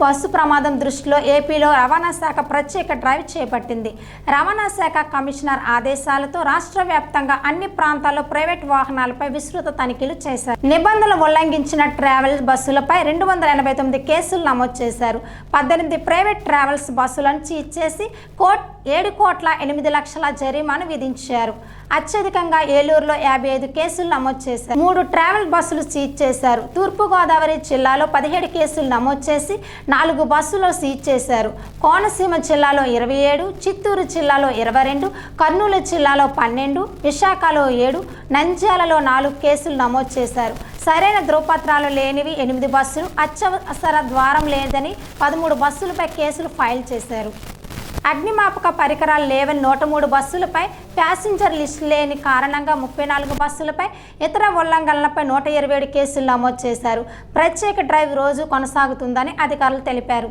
Bus ప్రమాదం దృష్టిలో ఏపీలో రవాణా శాఖ ప్రత్యేక డ్రైవ్ చేపట్టింది. రవాణా శాఖ కమిషనర్ ఆదేశాలతో రాష్ట్ర వ్యాప్తంగా అన్ని ప్రాంతాల్లో ప్రైవేట్ వాహనాలపై విస్తృత తనిఖీలు చేశారు. నిబంధనలు ఉల్లంఘించిన ట్రావెల్ బస్సులపై రెండు వందల ఎనభై తొమ్మిది కేసులు నమోదు చేశారు. పద్దెనిమిది ప్రైవేట్ ట్రావెల్స్ బస్సులను సీజ్ చేసి కోర్టు ఏడు కోట్ల ఎనిమిది లక్షల జరిమానా విధించారు. అత్యధికంగా ఏలూరులో యాభై ఐదు కేసులు నమోదు చేశారు. మూడు ట్రావెల్ బస్సులు సీజ్ చేశారు. తూర్పుగోదావరి జిల్లాలో పదిహేడు కేసులు నమోదు చేసి నాలుగు బస్సులు సీజ్ చేశారు. కోనసీమ జిల్లాలో ఇరవై ఏడు చిత్తూరు జిల్లాలో ఇరవై రెండు కర్నూలు జిల్లాలో పన్నెండు విశాఖలో ఏడు నంద్యాలలో నాలుగు కేసులు నమోదు చేశారు. సరైన ధృవపత్రాలు లేనివి ఎనిమిది బస్సులు అత్యవసర ద్వారం లేదని పదమూడు బస్సులపై కేసులు ఫైల్ చేశారు. అగ్నిమాపక పరికరాలు లేవని నూట మూడు బస్సులపై ప్యాసింజర్ లిస్ట్ లేని కారణంగా ముప్పై నాలుగు బస్సులపై ఇతర ఉల్లంఘనలపై నూట ఇరవై ఏడు కేసులు నమోదు చేశారు. ప్రత్యేక డ్రైవ్ రోజు కొనసాగుతుందని అధికారులు తెలిపారు.